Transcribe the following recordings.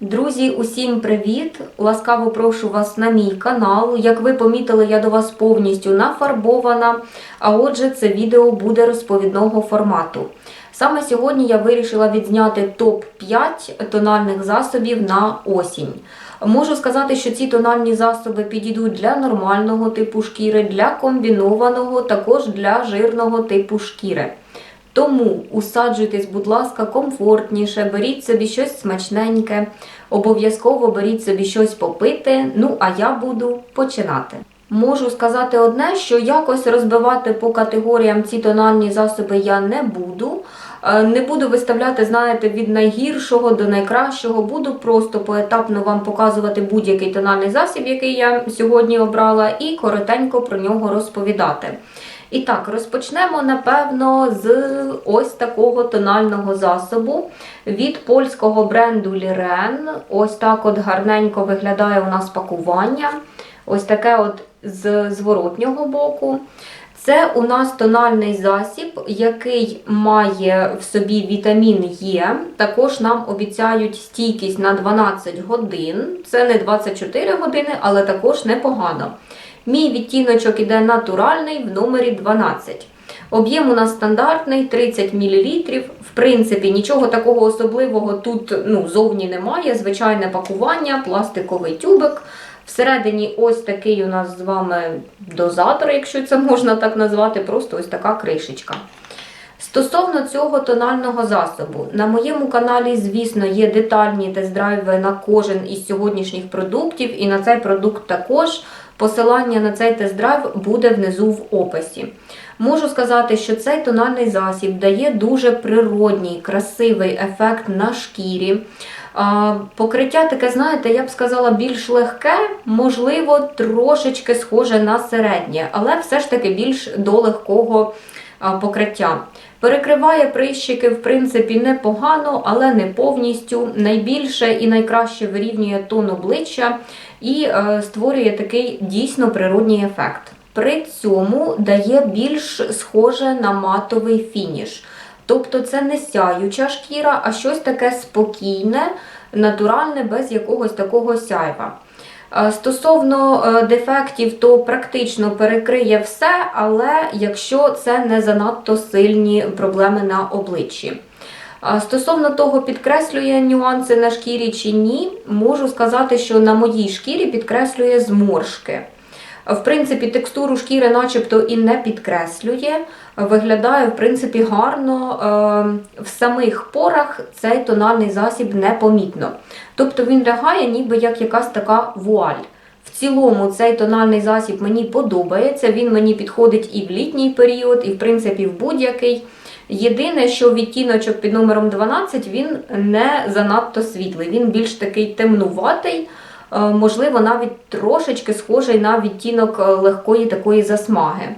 Друзі, усім привіт! Ласкаво прошу вас на мій канал. Як ви помітили, я до вас повністю нафарбована, а отже, це відео буде розповідного формату. Саме сьогодні я вирішила відзняти топ-5 тональних засобів на осінь. Можу сказати, що ці тональні засоби підійдуть для нормального типу шкіри, для комбінованого, також для жирного типу шкіри. Тому усаджуйтесь, будь ласка, комфортніше, беріть собі щось смачненьке, обов'язково беріть собі щось попити. Ну, а я буду починати. Можу сказати одне, що якось розбивати по категоріям ці тональні засоби я не буду. Е, Не буду виставляти, знаєте, від найгіршого до найкращого. Буду просто поетапно вам показувати будь-який тональний засіб, який я сьогодні обрала, і коротенько про нього розповідати. І так, розпочнемо, напевно, з ось такого тонального засобу від польського бренду Liren. Ось так от гарненько виглядає у нас пакування. Ось таке от з зворотнього боку. Це у нас тональний засіб, який має в собі вітамін Е. Також нам обіцяють стійкість на 12 годин. Це не 24 години, але також непогано. Мій відтіночок іде натуральний в номері 12. Об'єм у нас стандартний 30 мл. В принципі, нічого такого особливого тут ну, зовні немає. Звичайне пакування, пластиковий тюбик. Всередині ось такий у нас з вами дозатор, якщо це можна так назвати, просто ось така кришечка. Стосовно цього тонального засобу, на моєму каналі, звісно, є детальні тест-драйви на кожен із сьогоднішніх продуктів, і на цей продукт також. Посилання на цей тест-драйв буде внизу в описі. Можу сказати, що цей тональний засіб дає дуже природній, красивий ефект на шкірі. Покриття таке, знаєте, я б сказала, більш легке, можливо, трошечки схоже на середнє, але все ж таки більш до легкого покриття. Перекриває прищики, в принципі, непогано, але не повністю. Найбільше і найкраще вирівнює тон обличчя і е, створює такий дійсно природній ефект. При цьому дає більш схоже на матовий фініш. Тобто це не сяюча шкіра, а щось таке спокійне, натуральне, без якогось такого сяйва. Е, Стосовно е, дефектів, то практично перекриє все, але якщо це не занадто сильні проблеми на обличчі. Стосовно того, підкреслює нюанси на шкірі чи ні, можу сказати, що на моїй шкірі підкреслює зморшки. В принципі, текстуру шкіри начебто і не підкреслює. Виглядає, в принципі, гарно. Е, В самих порах цей тональний засіб непомітно. Тобто він лягає ніби як якась така вуаль. В цілому цей тональний засіб мені подобається, він мені підходить і в літній період, і в принципі в будь-який. Єдине, що відтіночок під номером 12 він не занадто світлий, він більш такий темнуватий, е, можливо, навіть трошечки схожий на відтінок е, легкої такої засмаги.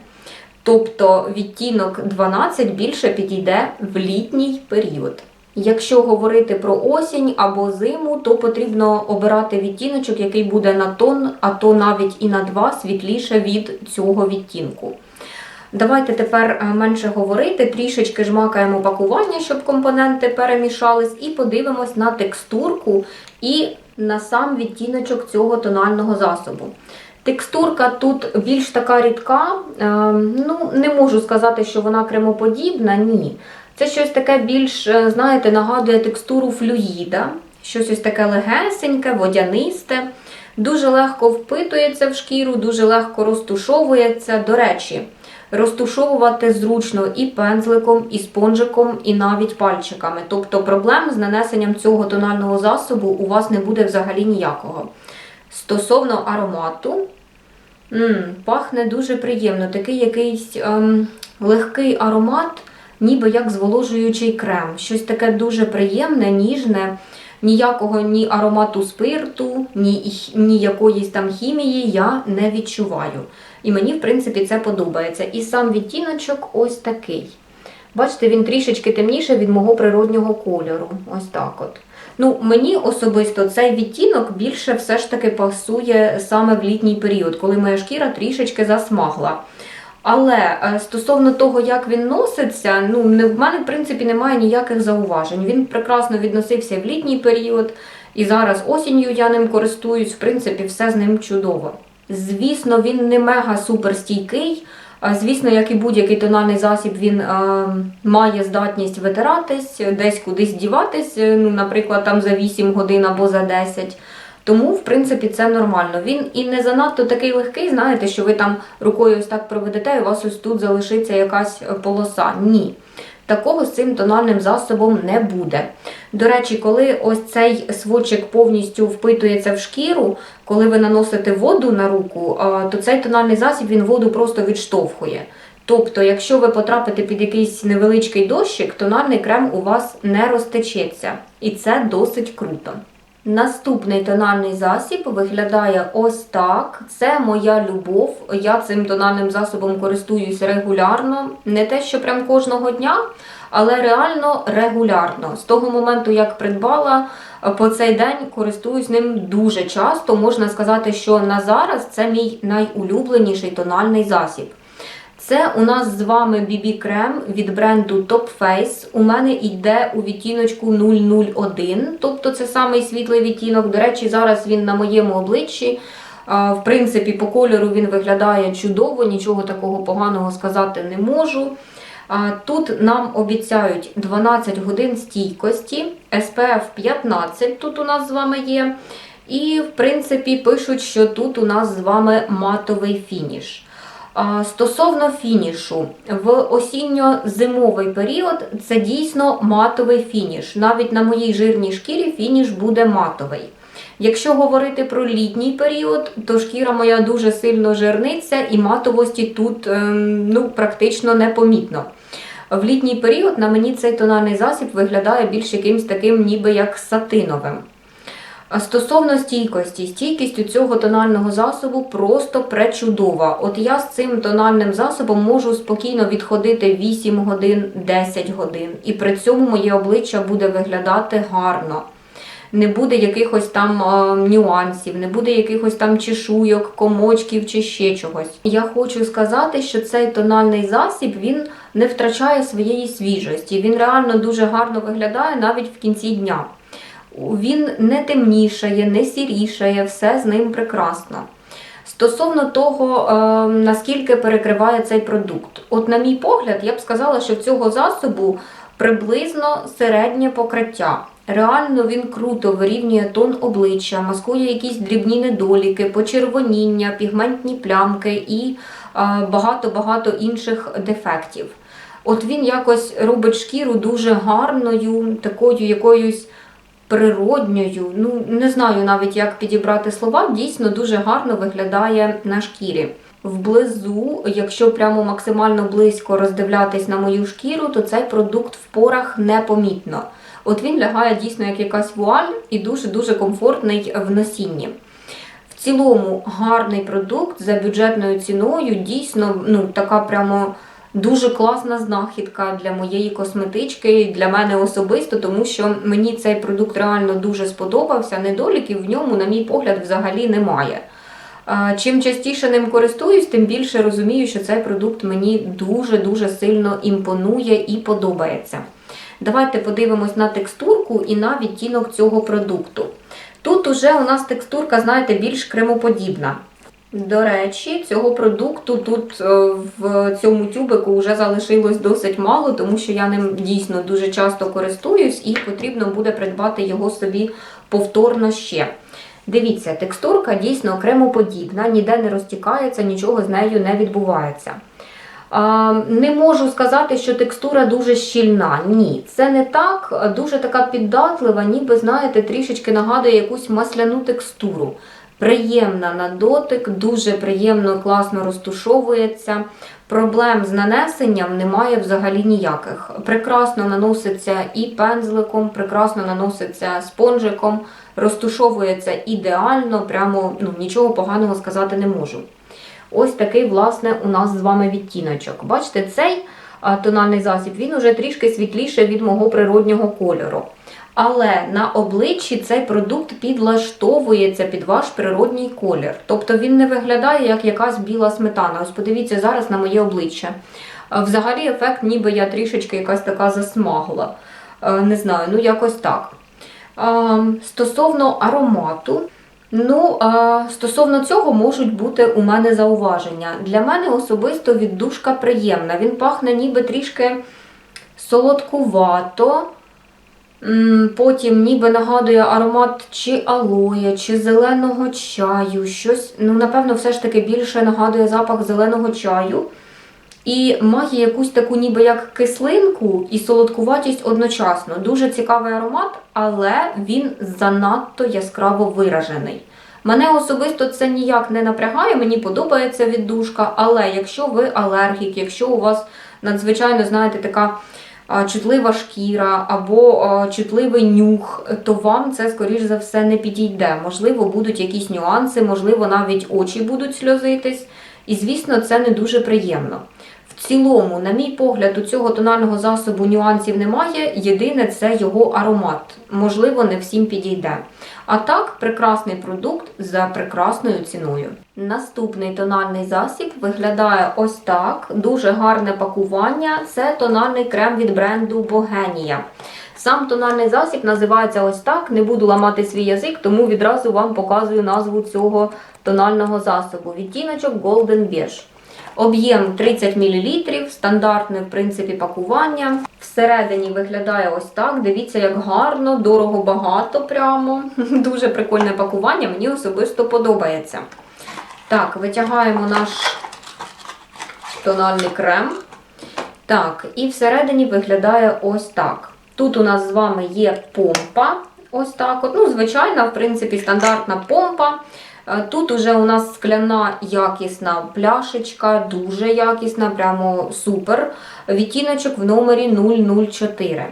Тобто відтінок 12 більше підійде в літній період. Якщо говорити про осінь або зиму, то потрібно обирати відтіночок, який буде на тон, а то навіть і на 2 світліше від цього відтінку. Давайте тепер е, менше говорити, трішечки жмакаємо пакування, щоб компоненти перемішались, і подивимось на текстурку і на сам відтіночок цього тонального засобу. Текстурка тут більш така рідка, е, ну не можу сказати, що вона кремоподібна, ні. Це щось таке більш, е, знаєте, нагадує текстуру флюїда, щось ось таке легесеньке, водянисте. Дуже легко впитується в шкіру, дуже легко розтушовується. До речі, розтушовувати зручно і пензликом, і спонжиком, і навіть пальчиками. Тобто проблем з нанесенням цього тонального засобу у вас не буде взагалі ніякого. Стосовно аромату, м, пахне дуже приємно. Такий якийсь ем, легкий аромат, ніби як зволожуючий крем. Щось таке дуже приємне, ніжне. Ніякого ні аромату спирту, ні, ні якоїсь там хімії я не відчуваю. І мені, в принципі, це подобається. І сам відтіночок ось такий. Бачите, він трішечки темніше від мого природнього кольору. Ось так от. Ну, Мені особисто цей відтінок більше все ж таки пасує саме в літній період, коли моя шкіра трішечки засмагла. Але е, стосовно того, як він носиться, ну не в мене в принципі немає ніяких зауважень. Він прекрасно відносився в літній період. І зараз осінню я ним користуюсь, в принципі, все з ним чудово. Звісно, він не мега супер стійкий. Звісно, як і будь-який тональний засіб, він е, має здатність витиратись, десь кудись діватись, е, ну, наприклад, там за 8 годин або за 10. Тому, в принципі, це нормально. Він і не занадто такий легкий, знаєте, що ви там рукою ось так проведете, і у вас ось тут залишиться якась е, полоса. Ні. Такого з цим тональним засобом не буде. До речі, коли ось цей сводчик повністю впитується в шкіру, коли ви наносите воду на руку, то цей тональний засіб він воду просто відштовхує. Тобто, якщо ви потрапите під якийсь невеличкий дощик, тональний крем у вас не розтечеться. І це досить круто. Наступний тональний засіб виглядає ось так. Це моя любов. Я цим тональним засобом користуюсь регулярно. Не те, що прям кожного дня, але реально регулярно. З того моменту, як придбала, по цей день користуюсь ним дуже часто. Можна сказати, що на зараз це мій найулюбленіший тональний засіб. Це у нас з вами BB крем від бренду Top Face. У мене йде у відтіночку 001, тобто це самий світлий відтінок. До речі, зараз він на моєму обличчі. В принципі, по кольору він виглядає чудово, нічого такого поганого сказати не можу. Тут нам обіцяють 12 годин стійкості, SPF 15 тут у нас з вами є. І, в принципі, пишуть, що тут у нас з вами матовий фініш. Стосовно фінішу, в осінньо-зимовий період це дійсно матовий фініш. Навіть на моїй жирній шкірі фініш буде матовий. Якщо говорити про літній період, то шкіра моя дуже сильно жирниться і матовості тут ем, ну, практично непомітно. В літній період на мені цей тональний засіб виглядає більш якимсь таким, ніби як сатиновим. Стосовно стійкості, стійкість у цього тонального засобу просто пречудова. От я з цим тональним засобом можу спокійно відходити 8 годин, 10 годин, і при цьому моє обличчя буде виглядати гарно. Не буде якихось там е, нюансів, не буде якихось там чешуйок, комочків чи ще чогось. Я хочу сказати, що цей тональний засіб він не втрачає своєї свіжості. Він реально дуже гарно виглядає навіть в кінці дня. Він не темнішає, не сірішає, все з ним прекрасно. Стосовно того, е, наскільки перекриває цей продукт, от, на мій погляд, я б сказала, що в цього засобу приблизно середнє покриття. Реально він круто вирівнює тон обличчя, маскує якісь дрібні недоліки, почервоніння, пігментні плямки і е, багато-багато інших дефектів. От він якось робить шкіру дуже гарною, такою якоюсь природньою. Ну, не знаю навіть, як підібрати слова, дійсно дуже гарно виглядає на шкірі. Вблизу, якщо прямо максимально близько роздивлятись на мою шкіру, то цей продукт в порах непомітно. От він лягає дійсно як якась вуаль і дуже-дуже комфортний в носінні. В цілому гарний продукт за бюджетною ціною, дійсно, ну, така прямо дуже класна знахідка для моєї косметички, для мене особисто, тому що мені цей продукт реально дуже сподобався. Недоліків в ньому, на мій погляд, взагалі немає. Чим частіше ним користуюсь, тим більше розумію, що цей продукт мені дуже-дуже сильно імпонує і подобається. Давайте подивимось на текстурку і на відтінок цього продукту. Тут уже у нас текстурка, знаєте, більш кремоподібна. До речі, цього продукту тут е, в цьому тюбику вже залишилось досить мало, тому що я ним дійсно дуже часто користуюсь і потрібно буде придбати його собі повторно ще. Дивіться, текстурка дійсно кремоподібна, ніде не розтікається, нічого з нею не відбувається. Не можу сказати, що текстура дуже щільна. Ні, це не так. Дуже така піддатлива, ніби, знаєте, трішечки нагадує якусь масляну текстуру. Приємна на дотик, дуже приємно, класно розтушовується. Проблем з нанесенням немає взагалі ніяких. Прекрасно наноситься і пензликом, прекрасно наноситься спонжиком, розтушовується ідеально, прямо ну, нічого поганого сказати не можу. Ось такий, власне, у нас з вами відтіночок. Бачите, цей тональний засіб він уже трішки світліший від мого природнього кольору. Але на обличчі цей продукт підлаштовується під ваш природній колір. Тобто він не виглядає як якась біла сметана. Ось подивіться зараз на моє обличчя. Взагалі, ефект, ніби я трішечки якась така засмагла. Не знаю, ну якось так. Стосовно аромату, ну, стосовно цього можуть бути у мене зауваження. Для мене особисто віддушка приємна. Він пахне ніби трішки солодкувато. Потім ніби нагадує аромат чи алоє, чи зеленого чаю. Щось, ну, напевно, все ж таки більше нагадує запах зеленого чаю. І має якусь таку ніби як кислинку і солодкуватість одночасно. Дуже цікавий аромат, але він занадто яскраво виражений. Мене особисто це ніяк не напрягає, мені подобається віддушка, але якщо ви алергік, якщо у вас надзвичайно, знаєте, така чутлива шкіра або чутливий нюх, то вам це, скоріш за все, не підійде. Можливо, будуть якісь нюанси, можливо, навіть очі будуть сльозитись. І, звісно, це не дуже приємно. В цілому, на мій погляд, у цього тонального засобу нюансів немає. Єдине це його аромат. Можливо, не всім підійде. А так, прекрасний продукт за прекрасною ціною. Наступний тональний засіб виглядає ось так. Дуже гарне пакування. Це тональний крем від бренду Богенія. Сам тональний засіб називається ось так. Не буду ламати свій язик, тому відразу вам показую назву цього тонального засобу. Відтіночок Golden Beige. Об'єм 30 мл, стандартне, в принципі, пакування. Всередині виглядає ось так. Дивіться, як гарно, дорого багато прямо. Дуже прикольне пакування, мені особисто подобається. Так, витягаємо наш тональний крем. Так, і всередині виглядає ось так. Тут у нас з вами є помпа. Ось так. От. Ну, звичайна, в принципі, стандартна помпа. Е, Тут уже у нас скляна якісна пляшечка, дуже якісна, прямо супер. Відтіночок в номері 004.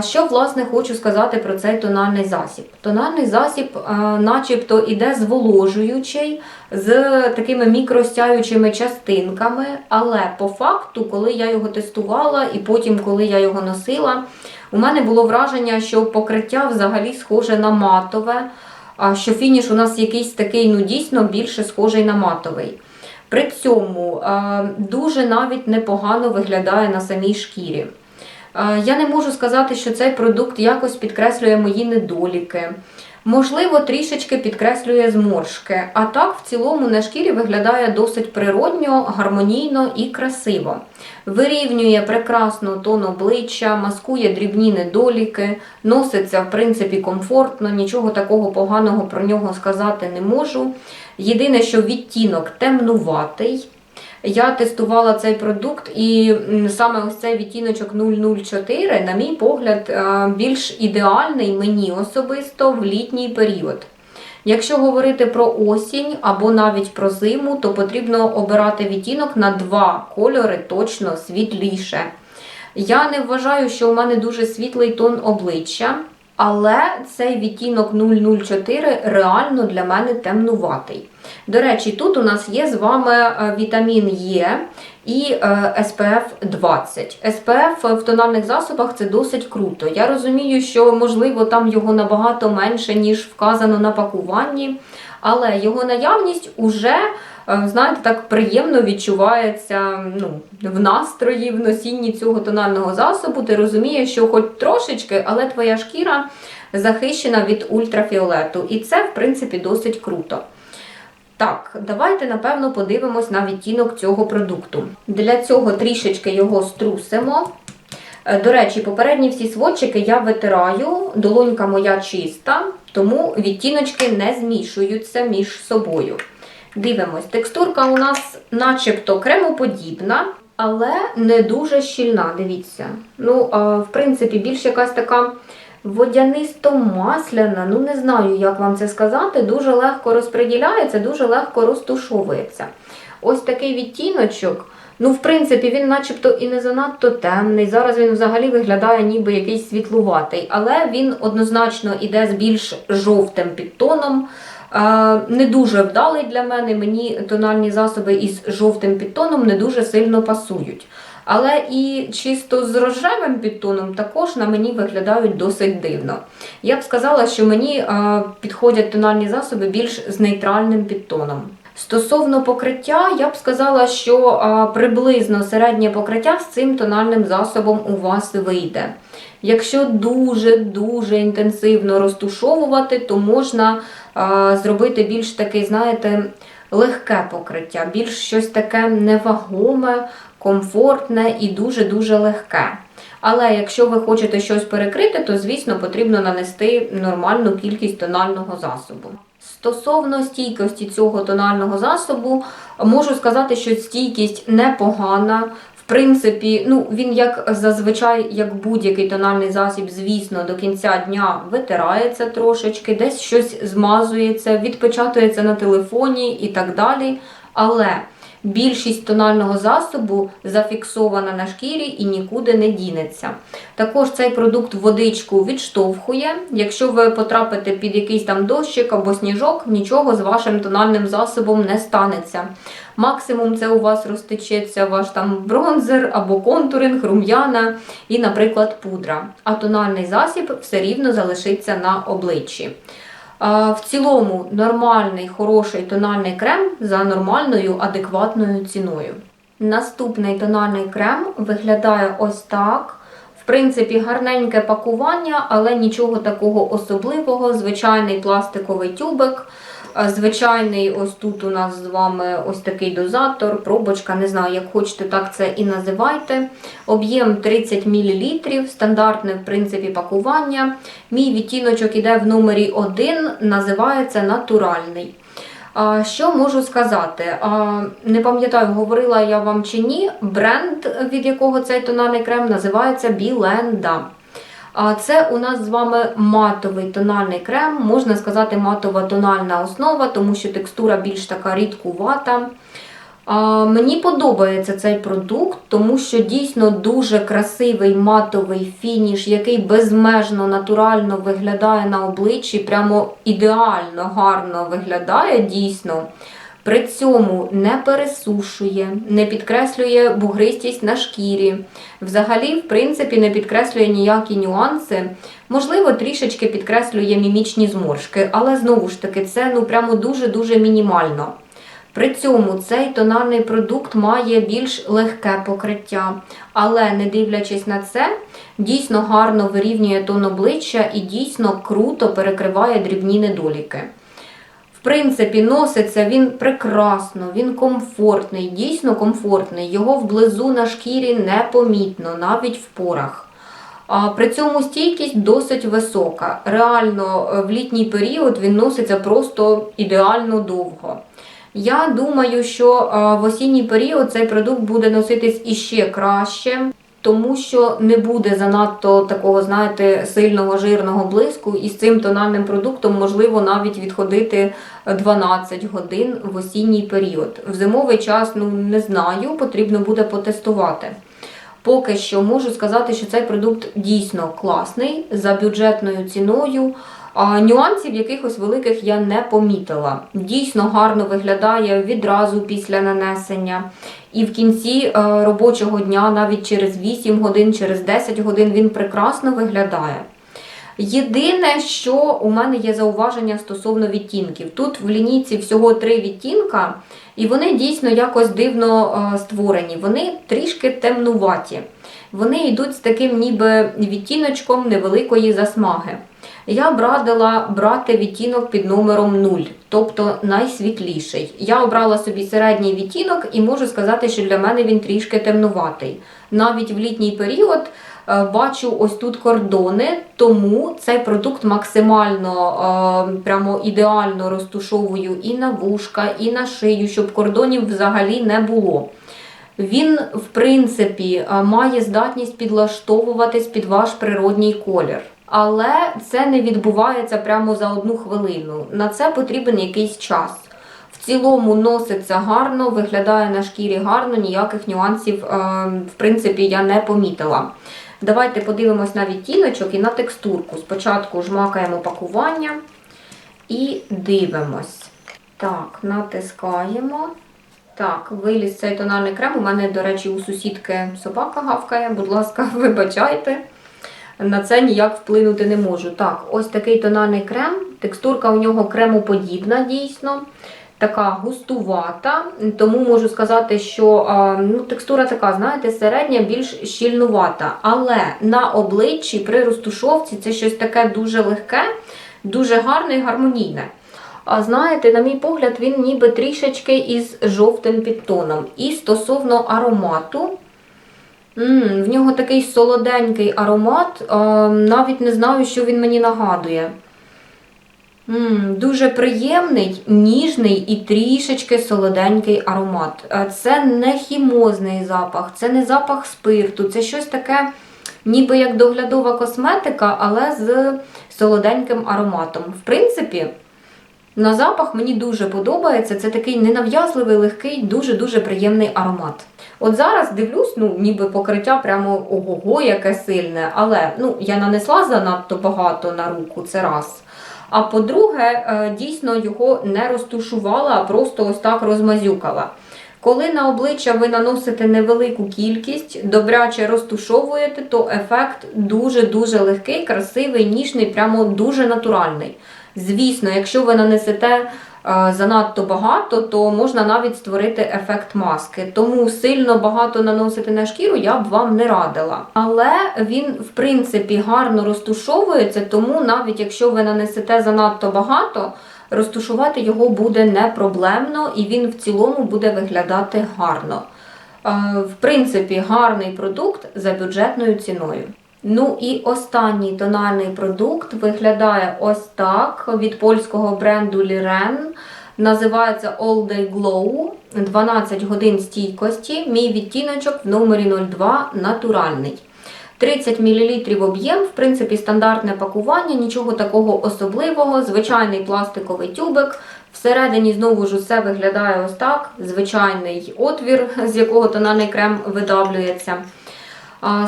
Що, власне, хочу сказати про цей тональний засіб. Тональний засіб, начебто, іде зволожуючий з такими мікростяючими частинками, але по факту, коли я його тестувала і потім, коли я його носила, у мене було враження, що покриття взагалі схоже на матове, що фініш у нас якийсь такий, ну дійсно більше схожий на матовий. При цьому дуже навіть непогано виглядає на самій шкірі. Е, Я не можу сказати, що цей продукт якось підкреслює мої недоліки. Можливо, трішечки підкреслює зморшки. А так, в цілому, на шкірі виглядає досить природньо, гармонійно і красиво. Вирівнює прекрасно тон обличчя, маскує дрібні недоліки, носиться, в принципі, комфортно, нічого такого поганого про нього сказати не можу. Єдине, що відтінок темнуватий. Я тестувала цей продукт, і саме ось цей відтіночок 004, на мій погляд, е, більш ідеальний мені особисто в літній період. Якщо говорити про осінь або навіть про зиму, то потрібно обирати відтінок на два кольори точно світліше. Я не вважаю, що у мене дуже світлий тон обличчя, але цей відтінок 004 реально для мене темнуватий. До речі, тут у нас є з вами е, вітамін Е і SPF 20. SPF в тональних засобах це досить круто. Я розумію, що можливо там його набагато менше, ніж вказано на пакуванні, але його наявність уже, знаєте, так приємно відчувається ну, в настрої, в носінні цього тонального засобу. Ти розумієш, що хоч трошечки, але твоя шкіра захищена від ультрафіолету. І це, в принципі, досить круто. Так, давайте, напевно, подивимось на відтінок цього продукту. Для цього трішечки його струсимо. Е, До речі, попередні всі сводчики я витираю, долонька моя чиста, тому відтіночки не змішуються між собою. Дивимось, текстурка у нас начебто кремоподібна, але не дуже щільна. Дивіться. Ну, а, в принципі, більш якась така водянисто-масляна, ну не знаю, як вам це сказати, дуже легко розподіляється, дуже легко розтушовується. Ось такий відтіночок. Ну, в принципі, він начебто і не занадто темний. Зараз він взагалі виглядає ніби якийсь світлуватий, але він однозначно іде з більш жовтим підтоном. Не дуже вдалий для мене. Мені тональні засоби із жовтим підтоном не дуже сильно пасують. Але і чисто з рожевим підтоном також на мені виглядають досить дивно. Я б сказала, що мені підходять тональні засоби більш з нейтральним підтоном. Стосовно покриття, я б сказала, що приблизно середнє покриття з цим тональним засобом у вас вийде. Якщо дуже-дуже інтенсивно розтушовувати, то можна а, зробити більш таке, знаєте, легке покриття, більш щось таке невагоме, комфортне і дуже-дуже легке. Але якщо ви хочете щось перекрити, то, звісно, потрібно нанести нормальну кількість тонального засобу. Стосовно стійкості цього тонального засобу, можу сказати, що стійкість непогана. В принципі, ну він як зазвичай, як будь-який тональний засіб, звісно, до кінця дня витирається трошечки, десь щось змазується, відпечатується на телефоні і так далі. Але більшість тонального засобу зафіксована на шкірі і нікуди не дінеться. Також цей продукт водичку відштовхує. Якщо ви потрапите під якийсь там дощик або сніжок, нічого з вашим тональним засобом не станеться. Максимум це у вас розтечеться ваш там бронзер або контуринг, рум'яна і, наприклад, пудра. А тональний засіб все рівно залишиться на обличчі. В цілому нормальний, хороший тональний крем за нормальною, адекватною ціною. Наступний тональний крем виглядає ось так. В принципі, гарненьке пакування, але нічого такого особливого. Звичайний пластиковий тюбик. Звичайний, ось тут у нас з вами ось такий дозатор, пробочка, не знаю, як хочете, так це і називайте. Об'єм 30 мл, стандартне, в принципі, пакування. Мій відтіночок іде в номері 1, називається натуральний. Що можу сказати? Не пам'ятаю, говорила я вам чи ні. Бренд, від якого цей тональний крем, називається Біленда. А Це у нас з вами матовий тональний крем, можна сказати, матова тональна основа, тому що текстура більш така рідкувата. А, Мені подобається цей продукт, тому що дійсно дуже красивий матовий фініш, який безмежно натурально виглядає на обличчі, прямо ідеально гарно виглядає дійсно. При цьому не пересушує, не підкреслює бугристість на шкірі. Взагалі, в принципі, не підкреслює ніякі нюанси. Можливо, трішечки підкреслює мімічні зморшки, але знову ж таки, це ну прямо дуже-дуже мінімально. При цьому цей тональний продукт має більш легке покриття, але не дивлячись на це, дійсно гарно вирівнює тон обличчя і дійсно круто перекриває дрібні недоліки. Принципі, носиться він прекрасно, він комфортний, дійсно комфортний. Його вблизу на шкірі непомітно, навіть в порах. При цьому стійкість досить висока. Реально, е, в літній період він носиться просто ідеально довго. Я думаю, що е, в осінній період цей продукт буде носитись іще краще, тому що не буде занадто такого, знаєте, сильного жирного блиску, і з цим тональним продуктом можливо навіть відходити 12 годин в осінній період. В зимовий час, ну не знаю, потрібно буде потестувати. Поки що можу сказати, що цей продукт дійсно класний за бюджетною ціною. Нюансів якихось великих я не помітила. Дійсно гарно виглядає відразу після нанесення. І в кінці е, робочого дня, навіть через 8 годин, через 10 годин, він прекрасно виглядає. Єдине, що у мене є зауваження стосовно відтінків. Тут в лінійці всього три відтінка, і вони дійсно якось дивно е, створені. Вони трішки темнуваті. Вони йдуть з таким ніби відтіночком невеликої засмаги. Я б радила брати відтінок під номером 0, тобто найсвітліший. Я обрала собі середній відтінок і можу сказати, що для мене він трішки темнуватий. Навіть в літній період е, бачу ось тут кордони, тому цей продукт максимально е, прямо ідеально розтушовую і на вушка, і на шию, щоб кордонів взагалі не було. Він, в принципі, е, має здатність підлаштовуватись під ваш природній колір. Але це не відбувається прямо за одну хвилину. На це потрібен якийсь час. В цілому носиться гарно, виглядає на шкірі гарно, ніяких нюансів, е, в принципі, я не помітила. Давайте подивимось на відтіночок і на текстурку. Спочатку жмакаємо пакування і дивимось. Так, натискаємо. Так, виліз цей тональний крем. У мене, до речі, у сусідки собака гавкає. Будь ласка, вибачайте. На це ніяк вплинути не можу. Так, ось такий тональний крем. Текстурка у нього кремоподібна, дійсно. така густувата, тому можу сказати, що ну, текстура така, знаєте, середня, більш щільнувата. Але на обличчі при розтушовці це щось таке дуже легке, дуже гарне і гармонійне. А знаєте, на мій погляд, він ніби трішечки із жовтим підтоном. І стосовно аромату, в нього такий солоденький аромат, навіть не знаю, що він мені нагадує. Дуже приємний, ніжний і трішечки солоденький аромат. Це не хімозний запах, це не запах спирту, це щось таке, ніби як доглядова косметика, але з солоденьким ароматом. В принципі, на запах мені дуже подобається. Це такий ненав'язливий, легкий, дуже-дуже приємний аромат. От зараз дивлюсь, ну ніби покриття прямо ого-го, яке сильне, але ну, я нанесла занадто багато на руку, це раз. А по-друге, е, дійсно його не розтушувала, а просто ось так розмазюкала. Коли на обличчя ви наносите невелику кількість, добряче розтушовуєте, то ефект дуже-дуже легкий, красивий, ніжний, прямо дуже натуральний. Звісно, якщо ви нанесете е, занадто багато, то можна навіть створити ефект маски. Тому сильно багато наносити на шкіру я б вам не радила. Але він, в принципі, гарно розтушовується, тому навіть якщо ви нанесете занадто багато, розтушувати його буде не проблемно і він в цілому буде виглядати гарно. Е, В принципі, гарний продукт за бюджетною ціною. Ну і останній тональний продукт виглядає ось так від польського бренду Liren. Називається All Day Glow. 12 годин стійкості. Мій відтіночок в номері 02 натуральний. 30 мл об'єм, в принципі, стандартне пакування, нічого такого особливого, звичайний пластиковий тюбик. Всередині знову ж усе виглядає ось так: звичайний отвір, з якого тональний крем видавлюється.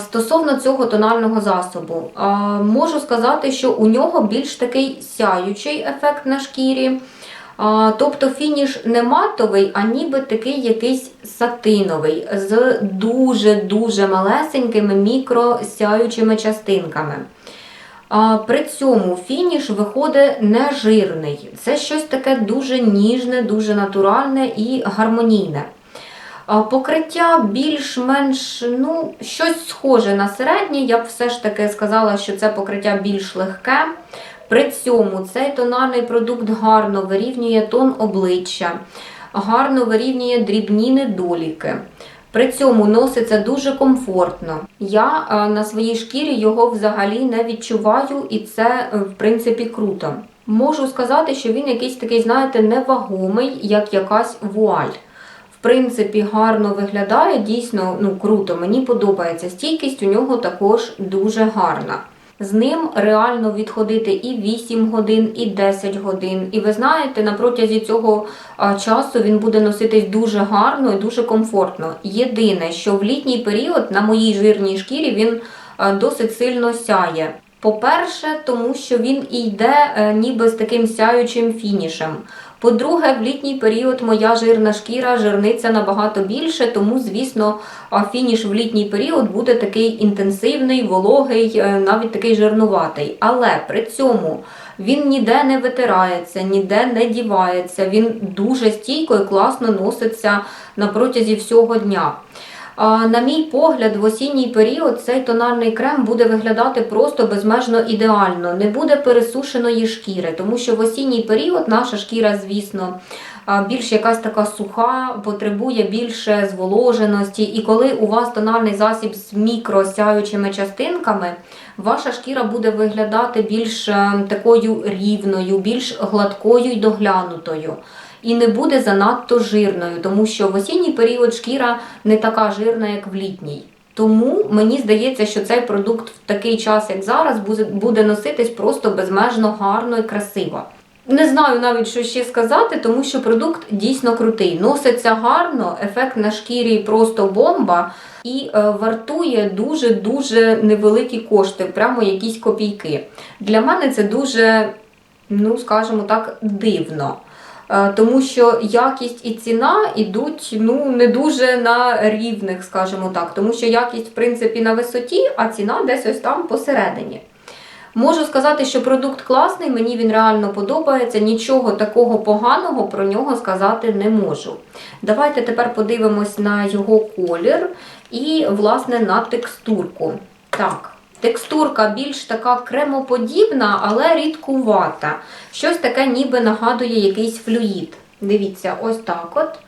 Стосовно цього тонального засобу, можу сказати, що у нього більш такий сяючий ефект на шкірі. Тобто фініш не матовий, а ніби такий якийсь сатиновий, з дуже-дуже малесенькими мікросяючими частинками. При цьому фініш виходить не жирний. Це щось таке дуже ніжне, дуже натуральне і гармонійне. Покриття більш-менш ну, щось схоже на середнє. Я б все ж таки сказала, що це покриття більш легке. При цьому цей тональний продукт гарно вирівнює тон обличчя, гарно вирівнює дрібні недоліки. При цьому носиться дуже комфортно. Я е, на своїй шкірі його взагалі не відчуваю, і це, е, в принципі, круто. Можу сказати, що він якийсь такий, знаєте, невагомий, як якась вуаль. Принципі, гарно виглядає, дійсно ну, круто. Мені подобається. Стійкість у нього також дуже гарна. З ним реально відходити і 8 годин, і 10 годин. І ви знаєте, на протязі цього часу він буде носитись дуже гарно і дуже комфортно. Єдине, що в літній період на моїй жирній шкірі він досить сильно сяє. По-перше, тому що він йде е, ніби з таким сяючим фінішем. По-друге, в літній період моя жирна шкіра жирниться набагато більше, тому, звісно, фініш в літній період буде такий інтенсивний, вологий, е, навіть такий жирнуватий. Але при цьому він ніде не витирається, ніде не дівається. Він дуже стійко і класно носиться на протязі всього дня. На мій погляд, в осінній період цей тональний крем буде виглядати просто безмежно ідеально, не буде пересушеної шкіри, тому що в осінній період наша шкіра, звісно, більш якась така суха, потребує більше зволоженості. І коли у вас тональний засіб з мікросяючими частинками, ваша шкіра буде виглядати більш е, такою рівною, більш гладкою й доглянутою і не буде занадто жирною, тому що в осінній період шкіра не така жирна, як в літній. Тому мені здається, що цей продукт в такий час, як зараз, буде- носитись просто безмежно гарно і красиво. Не знаю навіть, що ще сказати, тому що продукт дійсно крутий. Носиться гарно, ефект на шкірі просто бомба і е, вартує дуже-дуже невеликі кошти, прямо якісь копійки. Для мене це дуже, ну скажімо так, дивно. Е, Тому що якість і ціна йдуть ну, не дуже на рівних, скажімо так. Тому що якість, в принципі, на висоті, а ціна десь ось там посередині. Можу сказати, що продукт класний, мені він реально подобається. Нічого такого поганого про нього сказати не можу. Давайте тепер подивимось на його колір і, власне, на текстурку. Так, текстурка більш така кремоподібна, але рідкувата. Щось таке ніби нагадує якийсь флюїд. Дивіться, ось так от.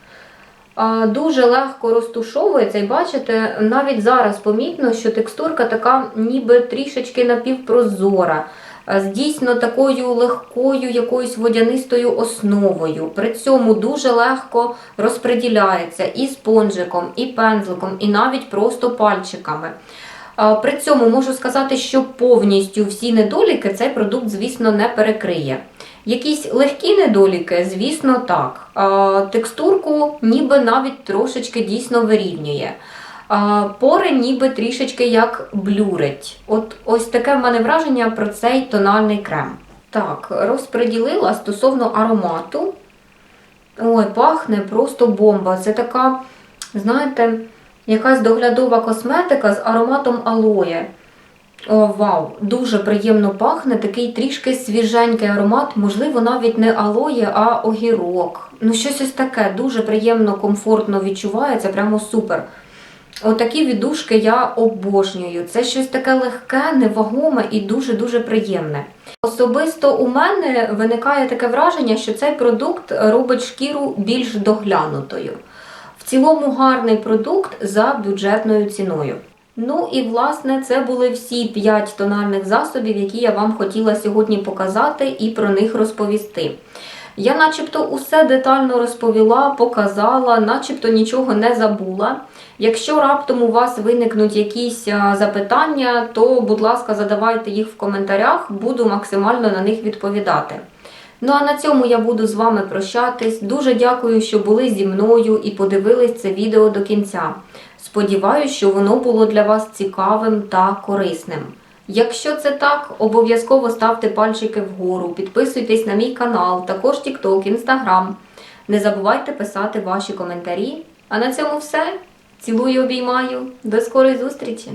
Дуже легко розтушовується, і бачите, навіть зараз помітно, що текстурка така ніби трішечки напівпрозора, з дійсно такою легкою якоюсь водянистою основою. При цьому дуже легко розподіляється і спонжиком, і пензликом, і навіть просто пальчиками. При цьому можу сказати, що повністю всі недоліки цей продукт, звісно, не перекриє. Якісь легкі недоліки, звісно, так. Текстурку ніби навіть трошечки дійсно вирівнює. Пори ніби трішечки як блюрить. От ось таке в мене враження про цей тональний крем. Так, розподілила стосовно аромату. Ой, пахне просто бомба. Це така, знаєте, якась доглядова косметика з ароматом алоє. О, вау, дуже приємно пахне, такий трішки свіженький аромат, можливо, навіть не алоє, а огірок. Ну, щось ось таке, дуже приємно, комфортно відчувається, прямо супер. Отакі віддушки я обожнюю. Це щось таке легке, невагоме і дуже-дуже приємне. Особисто у мене виникає таке враження, що цей продукт робить шкіру більш доглянутою. Цілому гарний продукт за бюджетною ціною. Ну і власне це були всі 5 тональних засобів, які я вам хотіла сьогодні показати і про них розповісти. Я начебто усе детально розповіла, показала, начебто нічого не забула. Якщо раптом у вас виникнуть якісь запитання, то, будь ласка, задавайте їх в коментарях, буду максимально на них відповідати. Ну а на цьому я буду з вами прощатись. Дуже дякую, що були зі мною і подивились це відео до кінця. Сподіваюсь, що воно було для вас цікавим та корисним. Якщо це так, обов'язково ставте пальчики вгору, підписуйтесь на мій канал, також TikTok, Instagram. Не забувайте писати ваші коментарі. А на цьому все. Цілую, обіймаю. До скорої зустрічі!